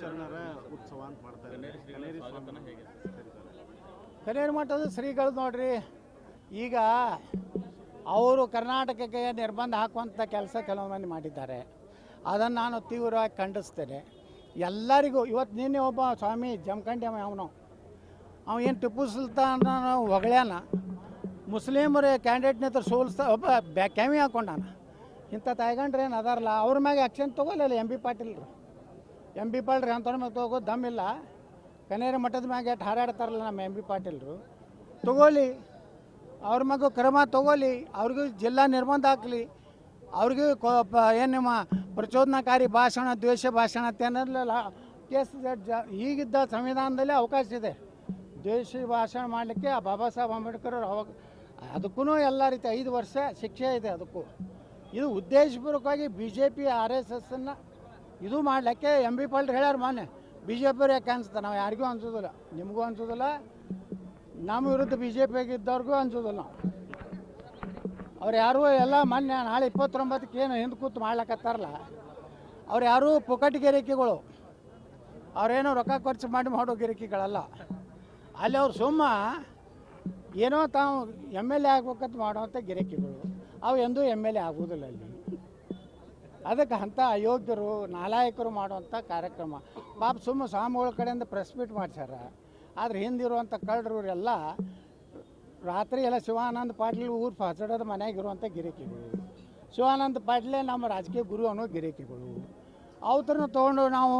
ಶರಣರ ಉತ್ಸವ ಅಂತ ಮಾಡ್ತಾರೆ. ಹೇಗೆ? ಕನೇರು ಮಠದ ಶ್ರೀಗಳು ನೋಡ್ರಿ ಈಗ ಅವರು ಕರ್ನಾಟಕಕ್ಕೆ ನಿರ್ಬಂಧ ಹಾಕುವಂಥ ಕೆಲಸ ಕೆಲವು ಮಂದಿ ಮಾಡಿದ್ದಾರೆ. ಅದನ್ನು ನಾನು ತೀವ್ರವಾಗಿ ಖಂಡಿಸ್ತೇನೆ. ಎಲ್ಲರಿಗೂ ಇವತ್ತು ನಿನ್ನೆ ಒಬ್ಬ ಸ್ವಾಮಿ ಜಮಖಂಡಿ ಅವ ಅವನು. ಅವ ಏನು ಟಿಪ್ಪು ಸುಲ್ತಾನ ಹೊಗಳ್ಯಾನ? ಮುಸ್ಲಿಮರ ಕ್ಯಾಂಡಿಡೇಟ್ನ ಸೋಲ್ಸ್ತಾ ಒಬ್ಬ ಬ್ಯಾ ಕ್ಯಾಮಿ ಹಾಕೊಂಡಾನ? ಇಂಥ ತಾಯ್ಗಂಡ್ರೆ ಏನು ಅದಾರಲ್ಲ ಅವ್ರ ಮ್ಯಾಗೆ ಆ್ಯಕ್ಷನ್ ತೊಗೊಲಿಲ್ಲ ಎಂ ಬಿ ಪಾಟೀಲ್ರು. ಎಂ ಬಿ ಪಾಟೀಲ್ರಿ ಅಂಥವ್ರ ಮ್ಯಾಗೆ ತೊಗೋ ದಮ್ಮಿಲ್ಲ ಕನೇರಿ ಮಠದ ಮ್ಯಾಗೆ ಎಷ್ಟು ಹಾರಾಡ್ತಾರಲ್ಲ ನಮ್ಮ ಎಂ ಬಿ ಪಾಟೀಲ್ರು. ತಗೋಲಿ. ಅವ್ರ ಮಗು ಕ್ರಮ ತಗೋಲಿ. ಅವ್ರಿಗೂ ಜಿಲ್ಲಾ ನಿರ್ಬಂಧ ಹಾಕಲಿ. ಅವ್ರಿಗೂ ಏನು ನಿಮ್ಮ ಪ್ರಚೋದನಾಕಾರಿ ಭಾಷಣ, ದ್ವೇಷ ಭಾಷಣ ಅಂತ ಏನಿರಲಿಲ್ಲ ಕೇಸ್ ಈಗಿದ್ದ ಸಂವಿಧಾನದಲ್ಲಿ ಅವಕಾಶ ಇದೆ. ದ್ವೇಷ ಭಾಷಣ ಮಾಡಲಿಕ್ಕೆ ಬಾಬಾ ಸಾಹೇಬ್ ಅಂಬೇಡ್ಕರ್ ಅವಾಗ ಅದಕ್ಕೂ ಎಲ್ಲ ರೀತಿ ಐದು ವರ್ಷ ಶಿಕ್ಷೆ ಇದೆ ಅದಕ್ಕೂ. ಇದು ಉದ್ದೇಶಪೂರ್ವಕವಾಗಿ B J P R S ಎಸ್ಸನ್ನು ಇದು ಮಾಡಲಿಕ್ಕೆ ಎಂ ಬಿ ಪಾಲ್ ಹೇಳ್ಯಾರ ಮೊನ್ನೆ ಬಿ ಜೆ ಪಿ ಯಾಕೆ ಅನ್ಸುತ್ತೆ? ನಾವು ಯಾರಿಗೂ ಅನ್ಸೋದಿಲ್ಲ. ನಿಮಗೂ ಅನ್ಸೋದಿಲ್ಲ. ನಮ್ಮ ವಿರುದ್ಧ ಬಿ ಜೆ ಪಿಯಾಗ ಇದ್ದವ್ರಿಗೂ ಅನ್ಸೋದಿಲ್ಲ ನಾವು. ಅವ್ರು ಯಾರು ಎಲ್ಲ ಮೊನ್ನೆ ನಾಳೆ ಇಪ್ಪತ್ತೊಂಬತ್ತಕ್ಕೆ ಏನು ಹಿಂದೆ ಕೂತು ಮಾಡ್ಲಕತ್ತಾರಲ್ಲ, ಅವ್ರು ಯಾರೂ ಪುಕಟ್ ಗಿರಿಕಿಗಳು, ಅವ್ರೇನೋ ರೊಕ್ಕ ಖರ್ಚು ಮಾಡಿ ಮಾಡೋ ಗಿರಿಕಿಗಳಲ್ಲ. ಅಲ್ಲಿ ಅವ್ರು ಸುಮ್ಮ ಏನೋ ತಾವು ಎಂ ಎಲ್ ಎ ಆಗ್ಬೇಕಂತ ಮಾಡುವಂಥ ಗಿರಿಕಿಗಳು. ಅವು ಎಂದೂ ಎಂ ಎಲ್ ಎ ಆಗುವುದಿಲ್ಲ ಅಲ್ಲಿ. ಅದಕ್ಕೆ ಅಂಥ ಅಯೋಗ್ಯರು, ನಾಲಾಯಕರು ಮಾಡುವಂಥ ಕಾರ್ಯಕ್ರಮ. ಪಾಪ ಸುಮ್ಮ ಸ್ವಾಮಿಗಳ ಕಡೆಯಿಂದ ಪ್ರೆಸ್ ಮೀಟ್ ಮಾಡ್ಸ್ಯಾರ. ಆದರೆ ಹಿಂದಿರುವಂಥ ಕಳ್ಳರು ಎಲ್ಲ ರಾತ್ರಿ ಎಲ್ಲ ಶಿವಾನಂದ ಪಾಟೀಲ್ ಊರು ಫಸಡದ ಮನೆಯಾಗಿರುವಂಥ ಗಿರಿಕಿಗಳು. ಶಿವಾನಂದ ಪಾಟೀಲೇ ನಮ್ಮ ರಾಜಕೀಯ ಗುರು ಅನ್ನೋ ಗಿರಿಕಿಗಳು. ಅವತ್ರನ್ನ ತೊಗೊಂಡು ನಾವು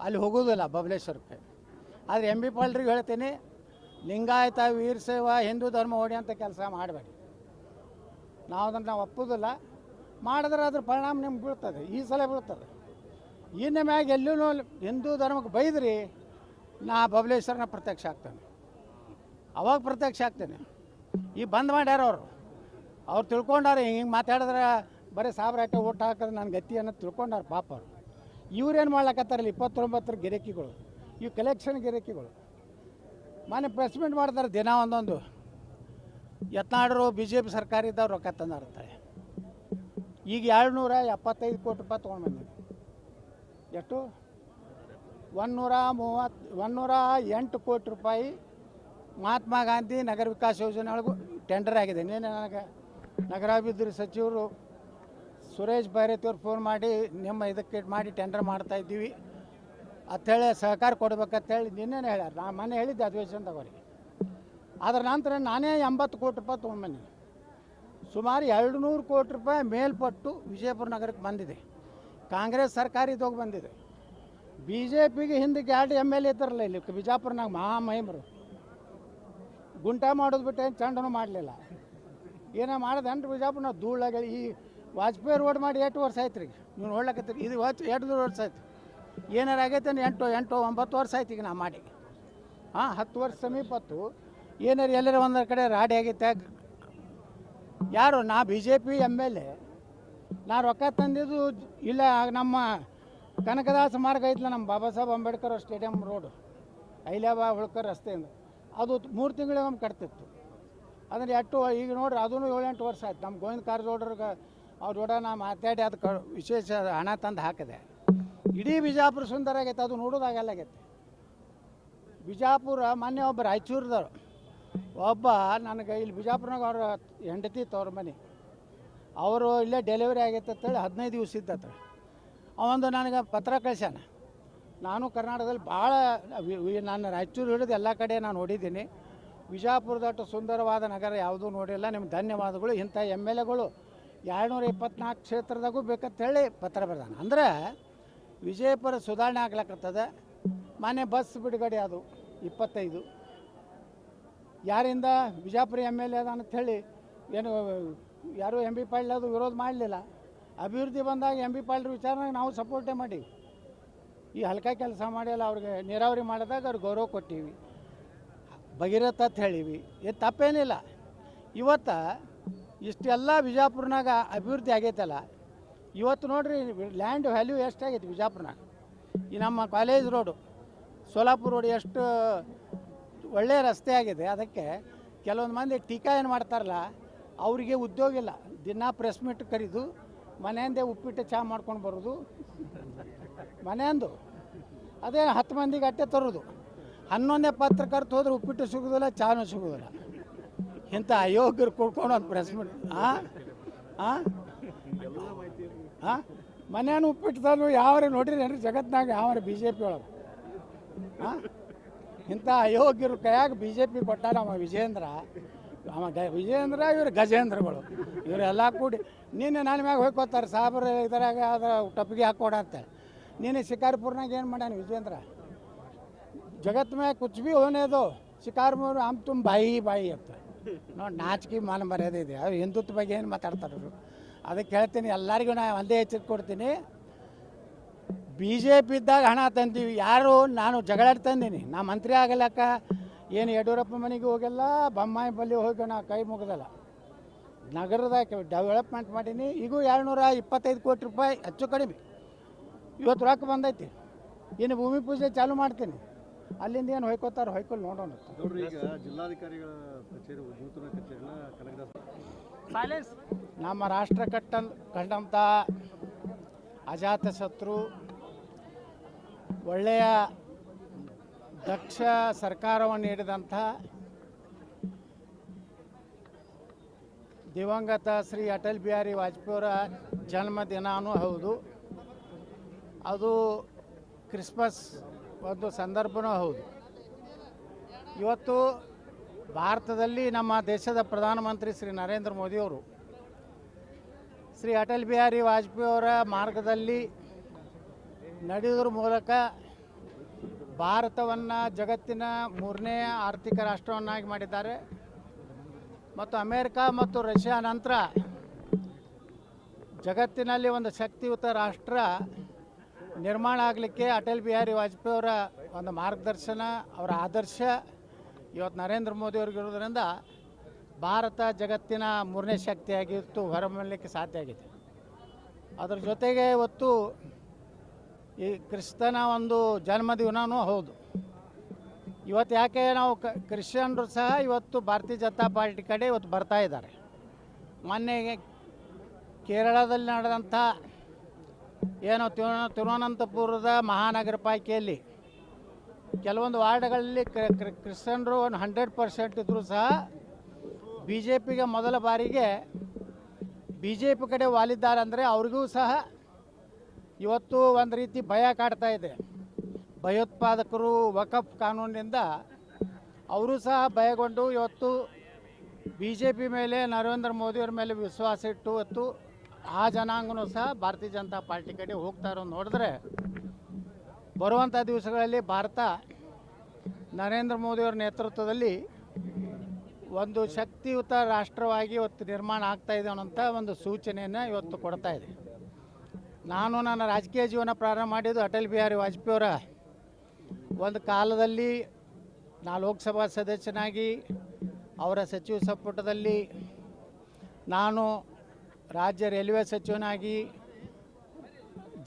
ಅಲ್ಲಿ ಹೋಗೋದಿಲ್ಲ ಬಬಲೇಶ್ವರಕ್ಕೆ. ಆದರೆ ಎಂ ಬಿ ಪಾಲ್ರಿಗೆ ಹೇಳ್ತೀನಿ, ಲಿಂಗಾಯತ, ವೀರಶೈವ, ಹಿಂದೂ ಧರ್ಮ ಹೊಡೆಯೋಂಥ ಕೆಲಸ ಮಾಡಬೇಡಿ. ನಾವು ಅದನ್ನು ನಾವು ಒಪ್ಪೋದಿಲ್ಲ. ಮಾಡಿದ್ರೆ ಅದ್ರ ಪರಿಣಾಮ ನಿಮ್ಗೆ ಬೀಳ್ತದೆ, ಈ ಸಲ ಬೀಳ್ತದೆ. ಇನ್ನು ಮ್ಯಾಗ ಎಲ್ಲೂ ಹಿಂದೂ ಧರ್ಮಕ್ಕೆ ಬೈದ್ರಿ, ನಾ ಬಬಲೇಶ್ವರನ ಪ್ರತ್ಯಕ್ಷ ಆಗ್ತೇನೆ. ಅವಾಗ ಪ್ರತ್ಯಕ್ಷ ಆಗ್ತೇನೆ. ಈ ಬಂದ್ ಮಾಡ್ಯಾರ ಅವರು. ಅವ್ರು ತಿಳ್ಕೊಂಡಾರ, ಹಿಂಗೆ ಮಾತಾಡಿದ್ರೆ ಬರೀ ಸಾವಿರ ಹಾಕಿ ಓಟ್ ಹಾಕಿದ್ರೆ ನನ್ನ ಗತಿ ಅನ್ನೋದು ತಿಳ್ಕೊಂಡಾರ ಪಾಪ ಅವ್ರು. ಇವ್ರೇನು ಮಾಡ್ಲಕತ್ತಾರಲ್ಲ, ಇಪ್ಪತ್ತೊಂಬತ್ತರ ಗಿರಕಿಗಳು ಇವು ಕಲೆಕ್ಷನ್ ಗಿರಕಿಗಳು. ಮನೆ ಪ್ರೆಸ್ಮೆಂಟ್ ಮಾಡ್ತಾರೆ ದಿನ ಒಂದೊಂದು. ಯತ್ನಾಡರು ಬಿ ಜೆ ಪಿ ಸರ್ಕಾರ ಇದ್ದವ್ರು ರೊಕ್ಕ ತಂದಾಡ್ತಾರೆ ಈಗ ಎರಡು ನೂರ ಎಪ್ಪತ್ತೈದು ಕೋಟಿ ರೂಪಾಯಿ ತೊಗೊಂಡು ಎಷ್ಟು? ಒಂದೂರ ಮೂವತ್ತು ಒಂದೂರ ಎಂಟು ಕೋಟಿ ರೂಪಾಯಿ ಮಹಾತ್ಮ ಗಾಂಧಿ ನಗರ ವಿಕಾಸ ಯೋಜನೆ ಒಳಗೂ ಟೆಂಡರ್ ಆಗಿದೆ. ನೀನು ನನಗೆ ನಗರಾಭಿವೃದ್ಧಿ ಸಚಿವರು ಸುರೇಶ್ ಬೈರತಿಯವ್ರು ಫೋನ್ ಮಾಡಿ, ನಿಮ್ಮ ಇದಕ್ಕೆ ಮಾಡಿ ಟೆಂಡರ್ ಮಾಡ್ತಾ ಇದ್ದೀವಿ. ಅಂಥೇಳಿ ಸಹಕಾರ ಕೊಡ್ಬೇಕಂತೇಳಿ ನಿನ್ನೆನೇ ಹೇಳ್ಯಾರ. ನಾ ಮೊನ್ನೆ ಹೇಳಿದ್ದೆ ಅಧಿವೇಶನದಾಗ ಅವ್ರಿಗೆ. ಅದ್ರ ನಂತರ ನಾನೇ ಎಂಬತ್ತು ಕೋಟಿ ರೂಪಾಯಿ ತೊಗೊಂಬಂದಿನಿ ಸುಮಾರು ಎರಡು ನೂರು ಕೋಟಿ ರೂಪಾಯಿ ಮೇಲ್ಪಟ್ಟು ವಿಜಯಪುರ ನಗರಕ್ಕೆ ಬಂದಿದೆ. ಕಾಂಗ್ರೆಸ್ ಸರ್ಕಾರ ಇದ್ದೋಗಿ ಬಂದಿದೆ. ಬಿ ಜೆ ಪಿಗೆ ಹಿಂದಕ್ಕೆ ಎರಡು ಎಂ ಎಲ್ ಎ ಇದ್ದಾರಲ್ಲ ಇಲ್ಲಿ, ಬಿಜಾಪುರನಾಗ ಮಹಾಮಹಿಮರು ಗುಂಟ ಮಾಡೋದು ಬಿಟ್ಟು ಏನು ಚಂಡನೂ ಮಾಡಲಿಲ್ಲ. ಏನೋ ಮಾಡ್ದೇನ್ರಿ ಬಿಜಾಪುರ, ನಾವು ಧೂಳಾಗ ಈ ವಾಜಪೇಯಿ ರೋಡ್ ಮಾಡಿ ಎಂಟು ವರ್ಷ ಆಯ್ತು ರೀ? ನೀವು ನೋಡ್ಲಕತ್ತೀರಿ ಇದು ವಾಚ್ ಎರಡು ವರ್ಷ ಆಯ್ತು. ಏನಾರು ಆಗೈತೆ ಎಂಟು ಎಂಟು, ಒಂಬತ್ತು ವರ್ಷ ಆಯ್ತು ಈಗ ನಾ ಮಾಡಿ. ಹಾಂ, ಹತ್ತು ವರ್ಷ ಸಮೀಪತ್ತು ಏನಾರು ಎಲ್ಲರ ಒಂದರ ಕಡೆ ರಾಡಿ ಆಗೈತೆ ಯಾರು? ನಾ B J P M L A. ನಾ ರೊಕ್ಕ ತಂದಿದ್ದು ಇಲ್ಲ ನಮ್ಮ ಕನಕದಾಸ ಮಾರ್ಗ ಐತಲ್ಲ ನಮ್ಮ ಬಾಬಾ ಸಾಹೇಬ್ ಅಂಬೇಡ್ಕರ್ ಸ್ಟೇಡಿಯಂ ರೋಡು ಐಲಾಬಾ ಹುಳ್ಕರ್ ರಸ್ತೆಯಿಂದ. ಅದು ಮೂರು ತಿಂಗಳಿಗೊಮ್ಮೆ ಕಟ್ತಿತ್ತು. ಅದನ್ನು ಎಷ್ಟು, ಈಗ ನೋಡ್ರಿ ಅದೂ ಏಳೆಂಟು ವರ್ಷ ಆಯ್ತು. ನಮ್ಮ ಗೋವಿಂದ ಕಾರಜೋಡ್ರಿಗೆ ಅವ್ರ ಜೋಡ ನಾ ಮಾತಾಡಿ ಅದಕ್ಕೆ ವಿಶೇಷ ಹಣ ತಂದು ಹಾಕಿದೆ. ಇಡೀ ಬಿಜಾಪುರ ಸುಂದರ ಆಗೈತೆ. ಅದು ನೋಡೋದಾಗಲ್ಲ ಆಗೈತೆ. ಬಿಜಾಪುರ ಮೊನ್ನೆ ಒಬ್ಬ ರಾಯಚೂರ್ದವ್ರು. ಒಬ್ಬ ನನಗೆ ಇಲ್ಲಿ ಬಿಜಾಪುರನಾಗ ಅವ್ರ ಹೆಂಡತಿ ತವ್ರ ಮನೆ. ಅವರು ಇಲ್ಲೇ ಡೆಲಿವರಿ ಆಗೈತೆ ಅಂತೇಳಿ ಹದಿನೈದು ದಿವಸ ಇದ್ದತ್ರ ಅವಂದು ನನಗೆ ಪತ್ರ ಕಳ್ಸ್ಯಾನ. ನಾನು ಕರ್ನಾಟಕದಲ್ಲಿ ಭಾಳ, ವಿ- ವಿ- ನಾನು ರಾಯಚೂರು ಹಿಡಿದು ಎಲ್ಲ ಕಡೆ ನಾನು ನೋಡಿದ್ದೀನಿ. ವಿಜಾಪುರದಷ್ಟು ಸುಂದರವಾದ ನಗರ ಯಾವುದೂ ನೋಡಿಲ್ಲ. ನಿಮ್ಗೆ ಧನ್ಯವಾದಗಳು. ಇಂಥ ಎಂ ಎಲ್ ಎಗಳು ಎರಡುನೂರ ಇಪ್ಪತ್ನಾಲ್ಕು ಕ್ಷೇತ್ರದಾಗೂ ಬೇಕಂತ ಹೇಳಿ ಪತ್ರ ಬರ್ದಾನ. ಅಂದ್ರೆ ವಿಜಯಪುರ ಸುಧಾರಣೆ ಆಗ್ಲಕ್ಕತ್ತದ ಮನೆ ಬಸ್ ಬಿಡುಗಡೆ ಅದು ಇಪ್ಪತ್ತೈದು. ಯಾರಿಂದ ಬಿಜಾಪುರ ಎಂ ಎಲ್ ಎ ಅದ ಹೇಳಿ ಏನು, ಯಾರು ಎಂ ಬಿ ಪಾಟೀಲ್ ಅದು ವಿರೋಧ ಮಾಡಲಿಲ್ಲ. ಅಭಿವೃದ್ಧಿ ಬಂದಾಗ ಎಂ ಬಿ ಪಾಟೀಲ್ ವಿಚಾರನಾಗ ನಾವು ಸಪೋರ್ಟೇ ಮಾಡೀವಿ. ಈ ಹಲ್ಕ ಕೆಲಸ ಮಾಡಿಲ್ಲ ಅವ್ರಿಗೆ ನೀರಾವರಿ ಮಾಡಿದಾಗ ಅವ್ರಿಗೆ ಗೌರವ ಕೊಟ್ಟೀವಿ. ಭಗೀರಥ ಅಂತ ಹೇಳೀವಿ. ಇದು ತಪ್ಪೇನಿಲ್ಲ. ಇವತ್ತು ಇಷ್ಟೆಲ್ಲ ಬಿಜಾಪುರನಾಗ ಅಭಿವೃದ್ಧಿ ಆಗೈತಲ್ಲ, ಇವತ್ತು ನೋಡಿರಿ ಲ್ಯಾಂಡ್ ವ್ಯಾಲ್ಯೂ ಎಷ್ಟಾಗೈತಿ ಬಿಜಾಪುರನಾಗ. ಈ ನಮ್ಮ ಕಾಲೇಜ್ ರೋಡು, ಸೋಲಾಪುರ ರೋಡ್ ಎಷ್ಟು ಒಳ್ಳೆಯ ರಸ್ತೆ ಆಗಿದೆ. ಅದಕ್ಕೆ ಕೆಲವೊಂದು ಮಂದಿ ಟೀಕಾ ಏನು ಮಾಡ್ತಾರಲ್ಲ, ಅವರಿಗೆ ಉದ್ಯೋಗ ಇಲ್ಲ. ದಿನ ಪ್ರೆಸ್ ಮೀಟ್ ಕರೆದು, ಮನೆಯಂದೇ ಉಪ್ಪಿಟ್ಟು ಚಹಾ ಮಾಡ್ಕೊಂಡು ಬರೋದು. ಮನೆಯಂದು ಅದೇ. ಹತ್ತು ಮಂದಿಗೆ ಅಟ್ಟೆ ತರೋದು. ಹನ್ನೊಂದನೇ ಪತ್ರಕರ್ತ ಹೋದ್ರೆ ಉಪ್ಪಿಟ್ಟು ಸಿಗೋದಿಲ್ಲ, ಚಾನು ಸಿಗೋದಿಲ್ಲ. ಇಂಥ ಅಯೋಗ್ಯರು ಕೊಡ್ಕೊಂಡು ಒಂದು ಪ್ರೆಸ್ ಮೀಟ್ ಹಾಂ ಹಾಂ ಹಾಂ ಮನೆಯನ್ನು ಉಪ್ಪಿಟ್ಟು ತಂದು ಯಾವ್ರೆ ನೋಡಿರಿ ಏನ್ರಿ ಜಗತ್ನಾಗ ಯಾವ ಬಿ ಜೆ ಪಿ ಒಳಗೆ? ಹಾಂ ಇಂಥ ಅಯೋಗ್ಯರು ಕೈಯಾಗ ಬಿ ಜೆ ಪಿ ಕೊಟ್ಟ ನಮ್ಮ ವಿಜೇಂದ್ರ ಅವ ಗ ವಿಜೇಂದ್ರ ಇವರು ಗಜೇಂದ್ರಗಳು. ಇವರೆಲ್ಲ ಕೂಡಿ ನೀನು ನನ್ನ ಮ್ಯಾಗ ಹೋಗ್ಕೋತಾರೆ ಸಾಬ್ರ ಇದ್ರಾಗ ಅದು ಟಪ್ಪಿಗೆ ಹಾಕ್ಕೊಡ ನೀನು ಶಿಕಾರಿಪುರ್ನಾಗ ಏನು ಮಾಡ್ಯಾನ ವಿಜೇಂದ್ರ ಜಗತ್ ಮ್ಯಾಗ ಕುಚ್ ಭೀ ಹೋನೆ ಅದು ಶಿಕಾರ್ಪುರ ತುಂಬ ಬಾಯಿ ಬಾಯಿ ಅಂತ. ನೋಡಿ ನಾಚಿಕೆ ಮಾನ ಮರ್ಯಾದೆ ಇದೆ. ಅವ್ರು ಹಿಂದುತ್ವ ಬಗ್ಗೆ ಏನು ಮಾತಾಡ್ತಾರೆ ಅದಕ್ಕೆ ಹೇಳ್ತೀನಿ, ಎಲ್ಲರಿಗೂ ನಾ ಒಂದೇ ಎಚ್ಚರಿಕೆ ಕೊಡ್ತೀನಿ. ಬಿ ಜೆ ಪಿ ಇದ್ದಾಗ ಹಣ ತಂದೀವಿ. ಯಾರು? ನಾನು ಜಗಳಾಡಿ ತಂದೀನಿ. ನಾ ಮಂತ್ರಿ ಆಗಲಕ್ಕ ಏನು ಯಡಿಯೂರಪ್ಪ ಮನೆಗೆ ಹೋಗಲ್ಲ ಬೊಮ್ಮಾಯಿ ಬಲ್ಲಿ ಹೋಗಿ ನಾ ಕೈ ಮುಗಿದಲ್ಲ. ನಗರದ ಡೆವಲಪ್ಮೆಂಟ್ ಮಾಡೀನಿ. ಈಗೂ ಎರಡುನೂರ ಇಪ್ಪತ್ತೈದು ಕೋಟಿ ರೂಪಾಯಿ ಹೆಚ್ಚು ಕಡಿಮೆ. ಇವತ್ತು ರೊಕ್ಕ ಬಂದೈತಿ. ಇನ್ನು ಭೂಮಿ ಪೂಜೆ ಚಾಲು ಮಾಡ್ತೀನಿ. ಅಲ್ಲಿಂದ ಏನು ಹೊಯ್ಕೋತಾರೆ ಹೊಯ್ಕೊಂಡು ನೋಡೋಣ. ಜಿಲ್ಲಾಧಿಕಾರಿಗಳ ನಮ್ಮ ರಾಷ್ಟ್ರ ಕಟ್ಟ ಕಂಡಂಥ ಅಜಾತ ಶತ್ರು ಒಳ್ಳೆಯ ದಕ್ಷ ಸರ್ಕಾರವನ್ನು ನೀಡಿದಂಥ ದಿವಂಗತ ಶ್ರೀ ಅಟಲ್ ಬಿಹಾರಿ ವಾಜಪೇಯಿಯವರ ಜನ್ಮದಿನವೂ ಹೌದು. ಅದು ಕ್ರಿಸ್ಮಸ್ ಒಂದು ಸಂದರ್ಭನೂ ಹೌದು. ಇವತ್ತು ಭಾರತದಲ್ಲಿ ನಮ್ಮ ದೇಶದ ಪ್ರಧಾನಮಂತ್ರಿ ಶ್ರೀ ನರೇಂದ್ರ ಮೋದಿಯವರು ಶ್ರೀ ಅಟಲ್ ಬಿಹಾರಿ ವಾಜಪೇಯಿ ಅವರ ಮಾರ್ಗದಲ್ಲಿ ನಡೆಯುವುದರ ಮೂಲಕ ಭಾರತವನ್ನು ಜಗತ್ತಿನ ಮೂರನೇ ಆರ್ಥಿಕ ರಾಷ್ಟ್ರವನ್ನಾಗಿ ಮಾಡಿದ್ದಾರೆ. ಮತ್ತು ಅಮೇರಿಕಾ ಮತ್ತು ರಷ್ಯಾ ನಂತರ ಜಗತ್ತಿನಲ್ಲಿ ಒಂದು ಶಕ್ತಿಯುತ ರಾಷ್ಟ್ರ ನಿರ್ಮಾಣ ಆಗಲಿಕ್ಕೆ ಅಟಲ್ ಬಿಹಾರಿ ವಾಜಪೇಯಿ ಅವರ ಒಂದು ಮಾರ್ಗದರ್ಶನ, ಅವರ ಆದರ್ಶ ಇವತ್ತು ನರೇಂದ್ರ ಮೋದಿ ಅವ್ರಿಗಿರೋದ್ರಿಂದ ಭಾರತ ಜಗತ್ತಿನ ಮೂರನೇ ಶಕ್ತಿಯಾಗಿತ್ತು, ಹೊರಮಲ್ಲಿಕ್ಕೆ ಸಾಧ್ಯ ಆಗಿದೆ. ಅದರ ಜೊತೆಗೆ ಇವತ್ತು ಈ ಕ್ರಿಸ್ತನ ಒಂದು ಜನ್ಮದಿನವೂ ಹೌದು. ಇವತ್ತು ಯಾಕೆ ನಾವು ಕ, ಕ್ರಿಶ್ಚಿಯನ್ರು ಸಹ ಇವತ್ತು ಭಾರತೀಯ ಜನತಾ ಪಾರ್ಟಿ ಕಡೆ ಇವತ್ತು ಬರ್ತಾ ಇದ್ದಾರೆ. ಮೊನ್ನೆ ಕೇರಳದಲ್ಲಿ ನಡೆದಂಥ ಏನು ತಿರು, ತಿರುವನಂತಪುರದ ಮಹಾನಗರ ಪಾಲಿಕೆಯಲ್ಲಿ ಕೆಲವೊಂದು ವಾರ್ಡ್ಗಳಲ್ಲಿ ಕ್ರಿ- ಕ್ರಿ- ಕ್ರಿಶ್ಚಿಯನ್ರು ಒಂದು ಹಂಡ್ರೆಡ್ ಪರ್ಸೆಂಟ್ ಇದ್ದರೂ ಸಹ ಬಿ ಜೆ ಪಿಗೆ ಮೊದಲ ಬಾರಿಗೆ ಬಿ ಜೆ ಪಿ ಕಡೆ ವಾಲಿದ್ದಾರೆ ಅಂದರೆ ಅವ್ರಿಗೂ ಸಹ ಇವತ್ತು ಒಂದು ರೀತಿ ಭಯ ಕಾಡ್ತಾ ಇದೆ. ಭಯೋತ್ಪಾದಕರು ವಕಫ್ ಕಾನೂನಿನಿಂದ ಅವರು ಸಹ ಭಯಗೊಂಡು ಇವತ್ತು ಬಿ ಜೆ ಪಿ ಮೇಲೆ ನರೇಂದ್ರ ಮೋದಿಯವ್ರ ಮೇಲೆ ವಿಶ್ವಾಸ ಇಟ್ಟು ಇವತ್ತು ಆ ಜನಾಂಗನೂ ಸಹ ಭಾರತೀಯ ಜನತಾ ಪಾರ್ಟಿ ಕಡೆ ಹೋಗ್ತಾ ಇರೋ ನೋಡಿದ್ರೆ ಬರುವಂಥ ದಿವಸಗಳಲ್ಲಿ ಭಾರತ ನರೇಂದ್ರ ಮೋದಿಯವರ ನೇತೃತ್ವದಲ್ಲಿ ಒಂದು ಶಕ್ತಿಯುತ ರಾಷ್ಟ್ರವಾಗಿ ಇವತ್ತು ನಿರ್ಮಾಣ ಆಗ್ತಾ ಇದೆ ಅನ್ನೋಂಥ ಒಂದು ಸೂಚನೆಯನ್ನು ಇವತ್ತು ಕೊಡ್ತಾ ಇದೆ. ನಾನು ನನ್ನ ರಾಜಕೀಯ ಜೀವನ ಪ್ರಾರಂಭ ಮಾಡಿದ್ದು ಅಟಲ್ ಬಿಹಾರಿ ವಾಜಪೇಯಿಯವರ ಒಂದು ಕಾಲದಲ್ಲಿ ನಾ ಲೋಕಸಭಾ ಸದಸ್ಯನಾಗಿ, ಅವರ ಸಚಿವ ಸಂಪುಟದಲ್ಲಿ ನಾನು ರಾಜ್ಯ ರೈಲ್ವೆ ಸಚಿವನಾಗಿ,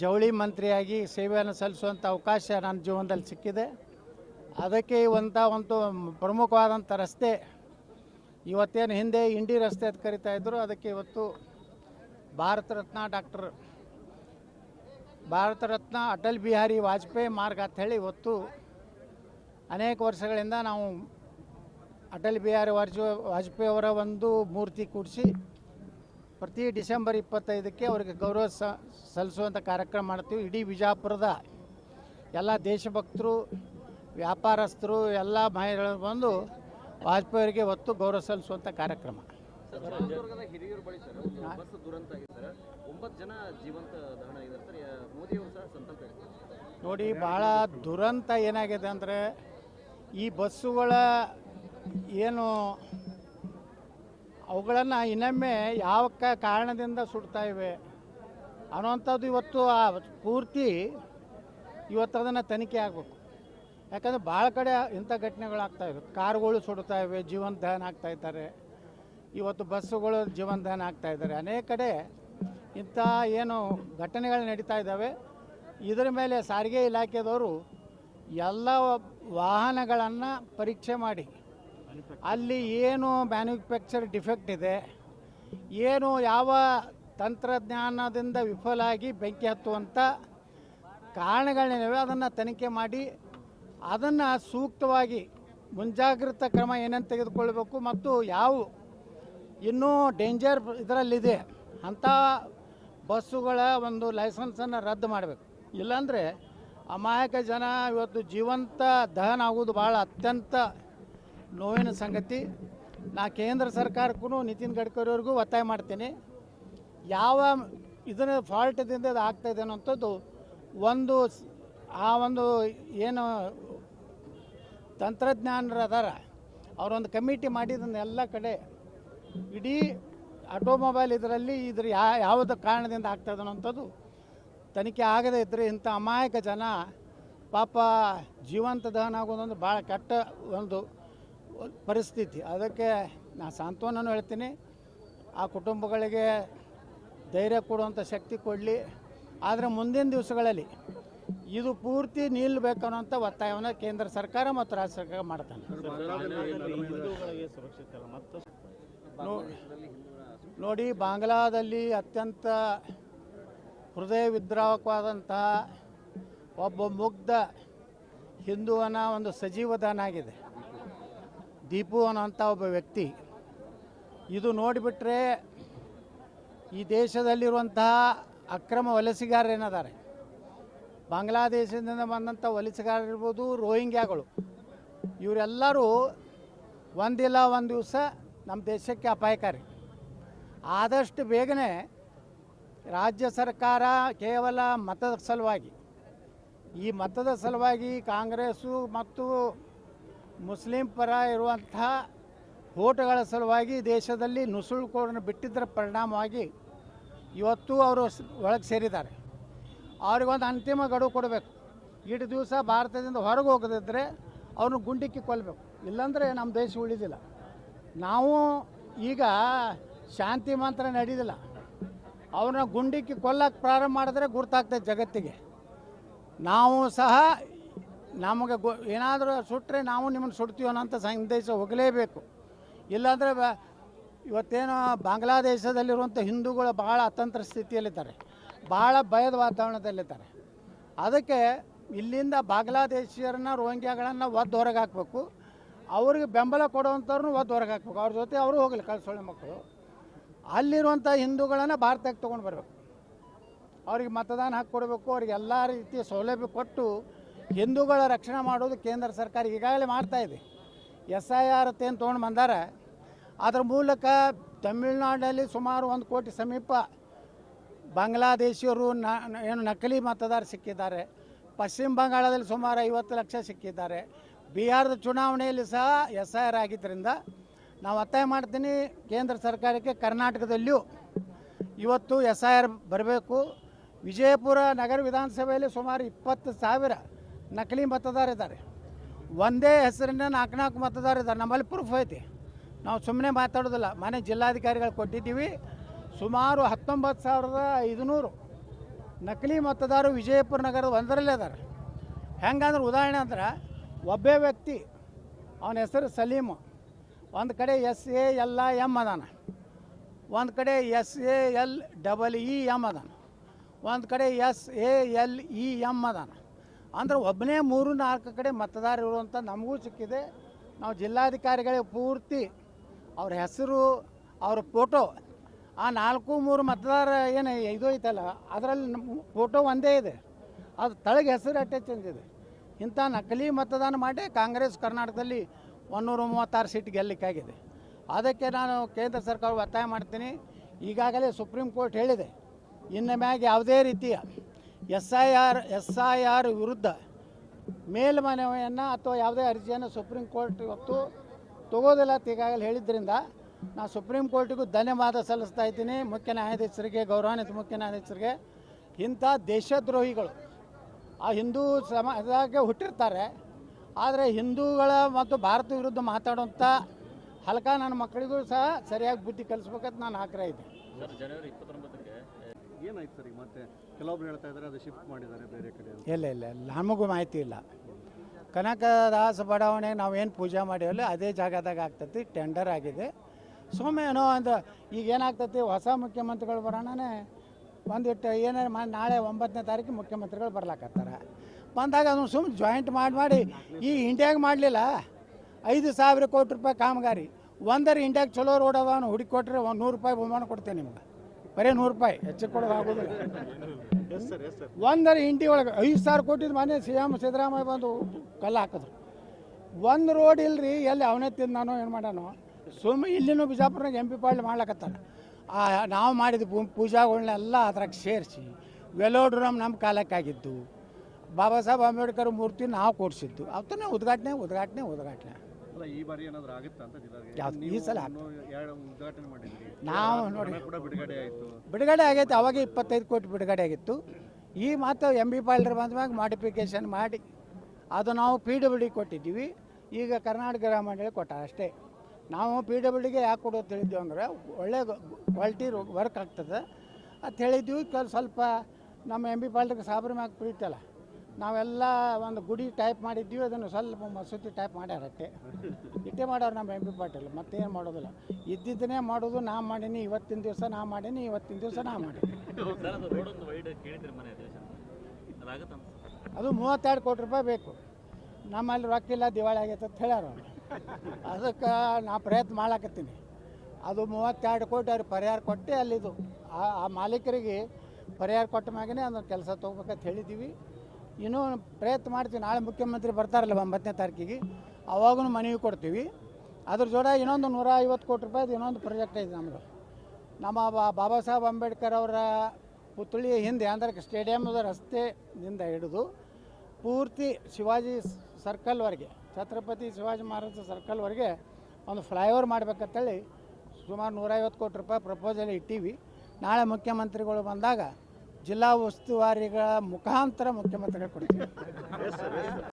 ಜವಳಿ ಮಂತ್ರಿಯಾಗಿ ಸೇವೆಯನ್ನು ಸಲ್ಲಿಸುವಂಥ ಅವಕಾಶ ನನ್ನ ಜೀವನದಲ್ಲಿ ಸಿಕ್ಕಿದೆ. ಅದಕ್ಕೆ ಇವಂಥ ಒಂದು ಪ್ರಮುಖವಾದಂಥ ರಸ್ತೆ ಇವತ್ತೇನು ಹಿಂದೆ ಇಂಡಿ ರಸ್ತೆ ಅಂತ ಕರಿತಾ ಇದ್ದರು ಅದಕ್ಕೆ ಇವತ್ತು ಭಾರತ ರತ್ನ ಡಾಕ್ಟರ್ ಭಾರತ ರತ್ನ ಅಟಲ್ ಬಿಹಾರಿ ವಾಜಪೇಯಿ ಮಾರ್ಗ ಅಂತ ಹೇಳಿ ಇವತ್ತು ಅನೇಕ ವರ್ಷಗಳಿಂದ ನಾವು ಅಟಲ್ ಬಿಹಾರಿ ವಾಜ ವಾಜಪೇಯಿ ಅವರ ಒಂದು ಮೂರ್ತಿ ಕೂಡಿಸಿ ಪ್ರತಿ ಡಿಸೆಂಬರ್ ಇಪ್ಪತ್ತೈದಕ್ಕೆ ಅವರಿಗೆ ಗೌರವ ಸ ಸಲ್ಲಿಸುವಂಥ ಕಾರ್ಯಕ್ರಮ ಮಾಡ್ತೀವಿ. ಇಡೀ ವಿಜಾಪುರದ ಎಲ್ಲ ದೇಶಭಕ್ತರು ವ್ಯಾಪಾರಸ್ಥರು ಎಲ್ಲ ಮಹಿಳೆಯರು ಬಂದು ವಾಜಪೇಯಿ ಅವರಿಗೆ ಒತ್ತು ಗೌರವ ಸಲ್ಲಿಸುವಂಥ ಕಾರ್ಯಕ್ರಮ. ಒಂಬತ್ತು ಜನ ಜೀವಂತ ದಹನ ಇದ್ದಾರೆ ಸರ್. ಯಾ- ಮೋದಿ ಅವರು ಸಹ ಸಂತಾಪ ನೋಡಿ ಭಾಳ ದುರಂತ ಏನಾಗಿದೆ ಅಂದರೆ ಈ ಬಸ್ಸುಗಳ ಏನು ಅವುಗಳನ್ನು ಇನ್ನೊಮ್ಮೆ ಯಾವ ಕಾರಣದಿಂದ ಸುಡ್ತಾ ಇವೆ ಅನ್ನುವಂಥದ್ದು ಇವತ್ತು ಆ ಪೂರ್ತಿ ಇವತ್ತು ಅದನ್ನು ತನಿಖೆ ಆಗಬೇಕು. ಯಾಕಂದರೆ ಭಾಳ ಕಡೆ ಇಂಥ ಘಟನೆಗಳಾಗ್ತಾ ಇವೆ. ಕಾರುಗಳು ಸುಡ್ತಾ ಇವೆ, ಜೀವನ ದಹನ ಆಗ್ತಾ ಇದ್ದಾರೆ. ಇವತ್ತು ಬಸ್ಸುಗಳು ಜೀವನ ದಹನ ಆಗ್ತಾ ಇದ್ದಾರೆ. ಅನೇಕ ಕಡೆ ಇಂಥ ಏನು ಘಟನೆಗಳು ನಡೀತಾ ಇದ್ದಾವೆ, ಇದರ ಮೇಲೆ ಸಾರಿಗೆ ಇಲಾಖೆದವರು ಎಲ್ಲ ವಾಹನಗಳನ್ನು ಪರೀಕ್ಷೆ ಮಾಡಿ. ಅಲ್ಲಿ ಏನು ಮ್ಯಾನುಫ್ಯಾಕ್ಚರ್ ಡಿಫೆಕ್ಟ್ ಇದೆ, ಏನು ಯಾವ ತಂತ್ರಜ್ಞಾನದಿಂದ ವಿಫಲಾಗಿ ಬೆಂಕಿ ಹತ್ತುವಂಥ ಕಾರಣಗಳೇನಿವೆ ಅದನ್ನು ತನಿಖೆ ಮಾಡಿ, ಅದನ್ನು ಸೂಕ್ತವಾಗಿ ಮುಂಜಾಗ್ರತಾ ಕ್ರಮ ಏನೇನು ತೆಗೆದುಕೊಳ್ಬೇಕು ಮತ್ತು ಯಾವ ಇನ್ನೂ ಡೇಂಜರ್ ಇದರಲ್ಲಿದೆ, ಅಂಥ ಬಸ್ಸುಗಳ ಒಂದು ಲೈಸೆನ್ಸನ್ನು ರದ್ದು ಮಾಡಬೇಕು. ಇಲ್ಲಾಂದರೆ ಅಮಾಯಕ ಜನ ಇವತ್ತು ಜೀವಂತ ದಹನ ಆಗೋದು ಭಾಳ ಅತ್ಯಂತ ನೋವಿನ ಸಂಗತಿ. ನಾ ಕೇಂದ್ರ ಸರ್ಕಾರಕ್ಕೂ ನಿತಿನ್ ಗಡ್ಕರಿಯವ್ರಿಗೂ ಒತ್ತಾಯ ಮಾಡ್ತೀನಿ. ಯಾವ ಇದನ್ನ ಫಾಲ್ಟದಿಂದ ಇದು ಆಗ್ತಾಯಿದೆ ಅನ್ನೋಂಥದ್ದು ಒಂದು ಆ ಒಂದು ಏನು ತಂತ್ರಜ್ಞಾನರು ಅದಾರ. ಅವರೊಂದು ಕಮಿಟಿ ಮಾಡಿದ್ದನ್ನ ಎಲ್ಲ ಕಡೆ ಇಡೀ ಆಟೋಮೊಬೈಲ್ ಇದರಲ್ಲಿ ಇದ್ರ ಯಾ ಕಾರಣದಿಂದ ಕಾರಣದಿಂದ ಆಗ್ತದೆ ಅನ್ನೋಂಥದ್ದು ತನಿಖೆ ಆಗದೇ ಇದ್ದರೆ ಇಂಥ ಅಮಾಯಕ ಜನ ಪಾಪ ಜೀವಂತ ದಹನ ಆಗೋದೊಂದು ಭಾಳ ಕೆಟ್ಟ ಒಂದು ಪರಿಸ್ಥಿತಿ. ಅದಕ್ಕೆ ನಾನು ಸಾಂತ್ವನೂ ಹೇಳ್ತೀನಿ ಆ ಕುಟುಂಬಗಳಿಗೆ ಧೈರ್ಯ ಕೊಡುವಂಥ ಶಕ್ತಿ ಕೊಡಲಿ. ಆದರೆ ಮುಂದಿನ ದಿವಸಗಳಲ್ಲಿ ಇದು ಪೂರ್ತಿ ನಿಲ್ಲಬೇಕನ್ನುವಂಥ ಒತ್ತಾಯವನ್ನು ಕೇಂದ್ರ ಸರ್ಕಾರ ಮತ್ತು ರಾಜ್ಯ ಸರ್ಕಾರ ಮಾಡ್ತಾನೆ. ನೋಡಿ, ಬಾಂಗ್ಲಾದಲ್ಲಿ ಅತ್ಯಂತ ಹೃದಯ ವಿದ್ರಾವಕವಾದಂತಹ ಒಬ್ಬ ಮುಗ್ಧ ಹಿಂದೂವನ ಒಂದು ಸಜೀವ ದಾನ ಆಗಿದೆ. ದೀಪು ಅನ್ನೋಂಥ ಒಬ್ಬ ವ್ಯಕ್ತಿ. ಇದು ನೋಡಿಬಿಟ್ರೆ ಈ ದೇಶದಲ್ಲಿರುವಂತಹ ಅಕ್ರಮ ವಲಸಿಗಾರರೇನಿದ್ದಾರೆ ಬಾಂಗ್ಲಾದೇಶದಿಂದ ಬಂದಂಥ ವಲಸಿಗಾರರಿರ್ಬೋದು ರೋಹಿಂಗ್ಯಾಗಳು. ಇವರೆಲ್ಲರೂ ಒಂದಿಲ್ಲ, ಒಂದು ದಿವಸ ನಮ್ಮ ದೇಶಕ್ಕೆ ಅಪಾಯಕಾರಿ. ಆದಷ್ಟು ಬೇಗನೆ ರಾಜ್ಯ ಸರ್ಕಾರ ಕೇವಲ ಮತದ ಸಲುವಾಗಿ, ಈ ಮತದ ಸಲುವಾಗಿ ಕಾಂಗ್ರೆಸ್ಸು ಮತ್ತು ಮುಸ್ಲಿಂ ಪರ ಇರುವಂಥ ಓಟುಗಳ ಸಲುವಾಗಿ ದೇಶದಲ್ಲಿ ನುಸುಳುಕೋರನ್ನು ಬಿಟ್ಟಿದ್ದರ ಪರಿಣಾಮವಾಗಿ ಇವತ್ತು ಅವರು ಒಳಗೆ ಸೇರಿದ್ದಾರೆ. ಅವ್ರಿಗೊಂದು ಅಂತಿಮ ಗಡುವು ಕೊಡಬೇಕು. ಇಷ್ಟು ದಿವಸ ಭಾರತದಿಂದ ಹೊರಗೆ ಹೋಗದಿದ್ದರೆ ಅವ್ರನ್ನ ಗುಂಡಿಕ್ಕಿ ಕೊಲ್ಲಬೇಕು. ಇಲ್ಲಾಂದರೆ ನಮ್ಮ ದೇಶ ಉಳಿದಿಲ್ಲ. ನಾವು ಈಗ ಶಾಂತಿ ಮಂತ್ರ ನಡೀದಿಲ್ಲ. ಅವ್ರನ್ನ ಗುಂಡಿಕ್ಕಿ ಕೊಲ್ಲಕ್ಕೆ ಪ್ರಾರಂಭ ಮಾಡಿದ್ರೆ ಗುರ್ತಾಗ್ತದೆ ಜಗತ್ತಿಗೆ. ನಾವು ಸಹ ನಮಗೆ ಗೊ, ಏನಾದರೂ ಸುಟ್ಟರೆ ನಾವು ನಿಮ್ಮನ್ನು ಸುಡ್ತೀವಿ ಅನ್ನೋಂಥ ಸಂದೇಶ ಹೋಗಲೇಬೇಕು. ಇಲ್ಲಾಂದರೆ ಇವತ್ತೇನು ಬಾಂಗ್ಲಾದೇಶದಲ್ಲಿರುವಂಥ ಹಿಂದೂಗಳು ಭಾಳ ಅತಂತ್ರ ಸ್ಥಿತಿಯಲ್ಲಿದ್ದಾರೆ. ಭಾಳ ಭಯದ ವಾತಾವರಣದಲ್ಲಿದ್ದಾರೆ. ಅದಕ್ಕೆ ಇಲ್ಲಿಂದ ಬಾಂಗ್ಲಾದೇಶಿಯರನ್ನ, ರೋಹಿಂಗ್ಯಾಗಳನ್ನು ಒದ್ದು ಹೊರಗೆ ಹಾಕಬೇಕು. ಅವ್ರಿಗೆ ಬೆಂಬಲ ಕೊಡುವಂಥವ್ರನ್ನ ಒದ್ದು ಹೊರಗೆ ಹಾಕ್ಬೇಕು. ಅವ್ರ ಜೊತೆ ಅವರು ಹೋಗಲಿ ಕಳ್ಸೊಳ್ಳೆ ಮಕ್ಕಳು. ಅಲ್ಲಿರುವಂಥ ಹಿಂದೂಗಳನ್ನು ಭಾರತಕ್ಕೆ ತೊಗೊಂಡು ಬರಬೇಕು. ಅವ್ರಿಗೆ ಮತದಾನ ಹಾಕಿ ಕೊಡಬೇಕು, ಅವ್ರಿಗೆ ಎಲ್ಲ ರೀತಿಯ ಸೌಲಭ್ಯ ಕೊಟ್ಟು ಹಿಂದೂಗಳ ರಕ್ಷಣೆ ಮಾಡೋದು ಕೇಂದ್ರ ಸರ್ಕಾರ ಈಗಾಗಲೇ ಮಾಡ್ತಾ ಇದೆ. ಎಸ್ ಐ ಆರ್ ಅಂತ ತೊಗೊಂಡು ಬಂದಾರ, ಅದ್ರ ಮೂಲಕ ತಮಿಳುನಾಡಿನಲ್ಲಿ ಸುಮಾರು ಒಂದು ಕೋಟಿ ಸಮೀಪ ಬಾಂಗ್ಲಾದೇಶಿಯವರು ಏನು ನಕಲಿ ಮತದಾರ ಸಿಕ್ಕಿದ್ದಾರೆ. ಪಶ್ಚಿಮ ಬಂಗಾಳದಲ್ಲಿ ಸುಮಾರು ಐವತ್ತು ಲಕ್ಷ ಸಿಕ್ಕಿದ್ದಾರೆ. ಬಿಹಾರದ ಚುನಾವಣೆಯಲ್ಲಿ ಸಹ ಎಸ್ ಐ ಆರ್ ಆಗಿದ್ದರಿಂದ ನಾವು ಒತ್ತಾಯ ಮಾಡ್ತೀನಿ ಕೇಂದ್ರ ಸರ್ಕಾರಕ್ಕೆ ಕರ್ನಾಟಕದಲ್ಲಿಯೂ ಇವತ್ತು ಎಸ್ ಐ ಆರ್ ಬರಬೇಕು. ವಿಜಯಪುರ ನಗರ ವಿಧಾನಸಭೆಯಲ್ಲಿ ಸುಮಾರು ಇಪ್ಪತ್ತು ಸಾವಿರ ನಕಲಿ ಮತದಾರಿದ್ದಾರೆ ಒಂದೇ ಹೆಸರಿನ ನಾಲ್ಕು ನಾಲ್ಕು ಮತದಾರಿದ್ದಾರೆ ನಮ್ಮಲ್ಲಿ ಪ್ರೂಫ್ ಐತಿ. ನಾವು ಸುಮ್ಮನೆ ಮಾತಾಡೋದಿಲ್ಲ. ಮನೆ ಜಿಲ್ಲಾಧಿಕಾರಿಗಳು ಕೊಟ್ಟಿದ್ದೀವಿ. ಸುಮಾರು ಹತ್ತೊಂಬತ್ತು ಸಾವಿರದ ಐದುನೂರು ನಕಲಿ ಮತದಾರರು ವಿಜಯಪುರ ನಗರದ ಒಂದರಲ್ಲೇ ಇದ್ದಾರೆ. ಹೆಂಗಂದ್ರೆ ಉದಾಹರಣೆ ಅಂದ್ರೆ ಒಬ್ಬೇ ವ್ಯಕ್ತಿ, ಅವನ ಹೆಸರು ಸಲೀಮು. ಒಂದು ಕಡೆ ಎಸ್ ಎ ಎಲ್ ಎಂ ಅದಾನ. ಒಂದು ಕಡೆ S A L double E M ಅದಾನ. ಒಂದು ಕಡೆ S A L E M ಅದಾನ. ಅಂದ್ರೆ ಒಬ್ಬನೇ ಮೂರು ನಾಲ್ಕು ಕಡೆ ಮತದಾರ ಇರುವಂಥ ನಮಗೂ ಸಿಕ್ಕಿದೆ. ನಾವು ಜಿಲ್ಲಾಧಿಕಾರಿಗಳಿಗೆ ಪೂರ್ತಿ ಅವ್ರ ಹೆಸರು, ಅವ್ರ ಫೋಟೋ ಆ ನಾಲ್ಕು ಮೂರು ಮತದಾರ ಏನು ಇದು ಐತಲ್ಲ, ಅದರಲ್ಲಿ ನಮ್ಮ ಫೋಟೋ ಒಂದೇ ಇದೆ. ಅದು ತಳಗೆ ಹೆಸರು ಅಟ್ಟೆ ಚಂದಿದೆ. ಇಂಥ ನಕಲಿ ಮತದಾನ ಮಾಡಿ ಕಾಂಗ್ರೆಸ್ ಕರ್ನಾಟಕದಲ್ಲಿ ಒಂದೂರ ಮೂವತ್ತಾರು ಸೀಟ್ ಗೆಲ್ಲಕ್ಕಾಗಿದೆ ಅದಕ್ಕೆ ನಾನು ಕೇಂದ್ರ ಸರ್ಕಾರ ಒತ್ತಾಯ ಮಾಡ್ತೀನಿ. ಈಗಾಗಲೇ ಸುಪ್ರೀಂ ಕೋರ್ಟ್ ಹೇಳಿದೆ, ಇನ್ನು ಮ್ಯಾಗ ಯಾವುದೇ ರೀತಿಯ S I R S I R ವಿರುದ್ಧ ಮೇಲ್ಮನವಿಯನ್ನು ಅಥವಾ ಯಾವುದೇ ಅರ್ಜಿಯನ್ನು ಸುಪ್ರೀಂ ಕೋರ್ಟ್ ಇವತ್ತು ತಗೋದಿಲ್ಲ ಅಂತ ಈಗಾಗಲೇ ಹೇಳಿದ್ರಿಂದ ನಾನು ಸುಪ್ರೀಂ ಕೋರ್ಟಿಗೂ ಧನ್ಯವಾದ ಸಲ್ಲಿಸ್ತಾ ಇದ್ದೀನಿ. ಮುಖ್ಯ ನ್ಯಾಯಾಧೀಶರಿಗೆ, ಗೌರವಾನ್ವಿತ ಮುಖ್ಯ ನ್ಯಾಯಾಧೀಶರಿಗೆ. ಇಂಥ ದೇಶದ್ರೋಹಿಗಳು ಆ ಹಿಂದೂ ಸಮಾಜಕ್ಕೆ ಹುಟ್ಟಿರ್ತಾರೆ. ಆದರೆ ಹಿಂದೂಗಳ ಮತ್ತು ಭಾರತ ವಿರುದ್ಧ ಮಾತಾಡುವಂಥ ಹಲಕ ನನ್ನ ಮಕ್ಕಳಿಗೂ ಸಹ ಸರಿಯಾಗಿ ಬುದ್ಧಿ ಕಲಿಸ್ಬೇಕಂತ ನಾನು ಆಗ್ರಹ ಇದ್ದೆ. ಸರ್ ಜನವರಿ ಇಪ್ಪತ್ತೊಂಬತ್ತಕ್ಕೆ ಏನಾಯ್ತು ಸರ್ ಮತ್ತೆ ಕೆಲವೊಬ್ರು ಹೇಳ್ತಾ ಇದ್ದಾರೆ ಅದು ಶಿಫ್ಟ್ ಮಾಡಿದ್ದಾರೆ ಬೇರೆ ಕಡೆ ಇಲ್ಲ ಇಲ್ಲ ಇಲ್ಲ, ನಮಗೂ ಮಾಹಿತಿ ಇಲ್ಲ. ಕನಕದಾಸ ಬಡಾವಣೆಗೆ ನಾವೇನು ಪೂಜೆ ಮಾಡಿವಲ್ಲ ಅದೇ ಜಾಗದಾಗ ಆಗ್ತತಿ ಟೆಂಡರ್ ಆಗಿದೆ. ಸುಮ್ಮನೆ ಏನೋ ಒಂದು ಈಗ ಏನಾಗ್ತತಿ ಹೊಸ ಮುಖ್ಯಮಂತ್ರಿಗಳು ಬರೋಣನೇ ಒಂದಿಟ್ಟು ಏನಾರು ಮಾಡಿ ನಾಳೆ ಒಂಬತ್ತನೇ ತಾರೀಕು ಮುಖ್ಯಮಂತ್ರಿಗಳು ಬರ್ಲಾಕತ್ತಾರ. ಬಂದಾಗ ಅದನ್ನು ಸುಮ್ಮನೆ ಜಾಯಿಂಟ್ ಮಾಡಿ ಮಾಡಿ, ಈ ಇಂಡಿಯಾಗೆ ಮಾಡಲಿಲ್ಲ. ಐದು ಸಾವಿರ ಕೋಟಿ ರೂಪಾಯಿ ಕಾಮಗಾರಿ. ಒಂದರ ಇಂಡಿಯಾಗೆ ಚಲೋ ರೋಡ್ ಅದಾವ ಹುಡುಕಿ ಕೊಟ್ಟರೆ ಒಂದು ನೂರು ರೂಪಾಯಿ ಬಹುಮಾನ ಕೊಡ್ತೇನೆ ನಿಮ್ಗೆ. ಬರೀ ನೂರು ರೂಪಾಯಿ ಹೆಚ್ಚು ಕೊಡೋದು ಆಗೋದಿಲ್ಲ. ಒಂದರ ಇಂಡಿ ಒಳಗೆ, ಐದು ಸಾವಿರ ಕೋಟಿದ ಮನೆ ಸಿ ಎಂ ಸಿದ್ದರಾಮಯ್ಯ ಬಂದು ಕಲ್ಲು ಹಾಕಿದ್ರು. ಒಂದು ರೋಡ್ ಇಲ್ರಿ, ಎಲ್ಲಿ ಅವನೇ ನಾನು ಏನು ಮಾಡನೋ ಸುಮ್ಮನೆ ಇಲ್ಲಿನೂ ಬಿಜಾಪುರನಾಗ ಎಂ ಪಿ ಪಾಳ್ಯ ಮಾಡ್ಲಕತ್ತಾನ ಆ, ನಾವು ಮಾಡಿದ ಪೂಜಾಗಳನ್ನೆಲ್ಲ ಅದ್ರಾಗ ಸೇರಿಸಿ ವೆಲೋಡ್ರಮ್ ನಮ್ಮ ಕಾಲಕ್ಕಾಗಿದ್ದು. ಬಾಬಾ ಸಾಹೇಬ್ ಅಂಬೇಡ್ಕರ್ ಮೂರ್ತಿ ನಾವು ಕೊಡಿಸಿದ್ದು. ಅವತ್ತನೇ ಉದ್ಘಾಟನೆ ಉದ್ಘಾಟನೆ ಉದ್ಘಾಟನೆ. ಅಲ್ಲ ಈ ಬಾರಿ ಏನಾದರೂ ಆಗುತ್ತಾ ಅಂತ ಜಿಲ್ಲಾಗೆ ಯಾವ್ದು? ಈ ಸಲ ಇನ್ನೂ ಎರಡು ಉದ್ಘಾಟನೆ ಮಾಡಿದ್ರಿ ನಾವು ನೋಡಿ ಹಣ ಕೂಡ ಬಿಡುಗಡೆ ಆಯಿತು. ಬಿಡುಗಡೆ ಆಗೈತೆ ಅವಾಗ ಇಪ್ಪತ್ತೈದು ಕೋಟಿ ಬಿಡುಗಡೆ ಆಗಿತ್ತು. ಈ ಮಾತು ಎಂ ಬಿ ಪಾಲ್ಡರ್ ಬಂದ್ಮ್ಯಾಗ ಮಾಡಿಫಿಕೇಶನ್ ಮಾಡಿ ಅದು ನಾವು ಪಿ ಡಬ್ಲ್ಯೂ ಡಿ ಕೊಟ್ಟಿದ್ದೀವಿ. ಈಗ ಕರ್ನಾಟಕ ಗ್ರಾಮ ಮಂಡಳಿ ಕೊಟ್ಟಾರೆ ಅಷ್ಟೇ. ನಾವು ಪಿ ಡಬ್ಲ್ಯೂ ಡಿಗೆ ಯಾಕೆ ಕೊಡೋದು ತಿಳಿದ್ವಿ ಅಂದ್ರೆ ಒಳ್ಳೆ ಕ್ವಾಲಿಟಿ ವರ್ಕ್ ಆಗ್ತದೆ. ಅಂತ ಹೇಳಿದ್ವಿ ಕೆಲ ಸ್ವಲ್ಪ ನಮ್ಮ ಎಂ ಬಿ ಪಾಲ್ಡರ್ಗೆ ಸಾಬ್ರ ಮ್ಯಾಗ ಪ್ರೀತಲ್ಲ ನಾವೆಲ್ಲ ಒಂದು ಗುಡಿ ಟೈಪ್ ಮಾಡಿದ್ದೀವಿ, ಅದನ್ನು ಸ್ವಲ್ಪ ಮಸೂತಿ ಟೈಪ್ ಮಾಡ್ಯಾರ ಅಷ್ಟೇ ಇಟ್ಟೇ ಮಾಡೋರು ನಮ್ಮ ಎಂ ಪಿ ಪಾಟೀಲ್, ಮತ್ತೇನು ಮಾಡೋದಿಲ್ಲ. ಇದ್ದಿದ್ದನ್ನೇ ಮಾಡೋದು ನಾ ಮಾಡೀನಿ, ಇವತ್ತಿನ ದಿವಸ ನಾ ಮಾಡೀನಿ, ಇವತ್ತಿನ ದಿವಸ ನಾ ಮಾಡೀನಿ. ಅದು ಮೂವತ್ತೆರಡು ಕೋಟಿ ರೂಪಾಯಿ ಬೇಕು. ನಮ್ಮಲ್ಲಿ ರೊಕ್ಕ ಇಲ್ಲ, ದಿವಾಳಿ ಆಗೈತೆ ಅಂತ ಹೇಳ್ಯಾರ ಅದಕ್ಕೆ ನಾ ಪ್ರಯತ್ನ ಮಾಡಾಕತ್ತೀನಿ ಅದು ಮೂವತ್ತೆರಡು ಕೋಟಿ ಅವ್ರಿಗೆ ಪರಿಹಾರ ಕೊಟ್ಟೆ ಅಲ್ಲಿದು. ಆ ಮಾಲೀಕರಿಗೆ ಪರಿಹಾರ ಕೊಟ್ಟ ಮ್ಯಾಗೇ ಅದನ್ನು ಕೆಲಸ ತೊಗೋಬೇಕಂತ ಹೇಳಿದ್ದೀವಿ. ಇನ್ನೂ ಪ್ರಯತ್ನ ಮಾಡ್ತೀವಿ. ನಾಳೆ ಮುಖ್ಯಮಂತ್ರಿ ಬರ್ತಾರಲ್ಲ ಒಂಬತ್ತನೇ ತಾರೀಕಿಗೆ. ಅವಾಗೂ ಮನವಿ ಕೊಡ್ತೀವಿ. ಅದ್ರ ಜೋಡ ಇನ್ನೊಂದು ನೂರ ಐವತ್ತು ಕೋಟಿ ರೂಪಾಯಿದು ಇನ್ನೊಂದು ಪ್ರಾಜೆಕ್ಟ್ ಐತೆ ನಮ್ಮದು ನಮ್ಮ ಬಾಬಾ ಸಾಹೇಬ್ ಅಂಬೇಡ್ಕರ್ ಅವರ ಪುತ್ಳಿ ಹಿಂದೆ, ಅಂದ್ರೆ ಸ್ಟೇಡಿಯಮ್ದ ರಸ್ತೆಯಿಂದ ಹಿಡಿದು ಪೂರ್ತಿ ಶಿವಾಜಿ ಸರ್ಕಲ್ವರೆಗೆ ಛತ್ರಪತಿ ಶಿವಾಜಿ ಮಹಾರಾಜ ಸರ್ಕಲ್ವರೆಗೆ ಒಂದು ಫ್ಲೈಓವರ್ ಮಾಡ್ಬೇಕಂತೇಳಿ ಸುಮಾರು ನೂರೈವತ್ತು ಕೋಟಿ ರೂಪಾಯಿ ಪ್ರಪೋಸಲ್ ಇಟ್ಟೀವಿ. ನಾಳೆ ಮುಖ್ಯಮಂತ್ರಿಗಳು ಬಂದಾಗ ಜಿಲ್ಲಾ ಉಸ್ತುವಾರಿಗಳ ಮುಖಾಂತರ ಮುಖ್ಯಮಂತ್ರಿಗಳು ಕೊಡ್ತೀವಿ.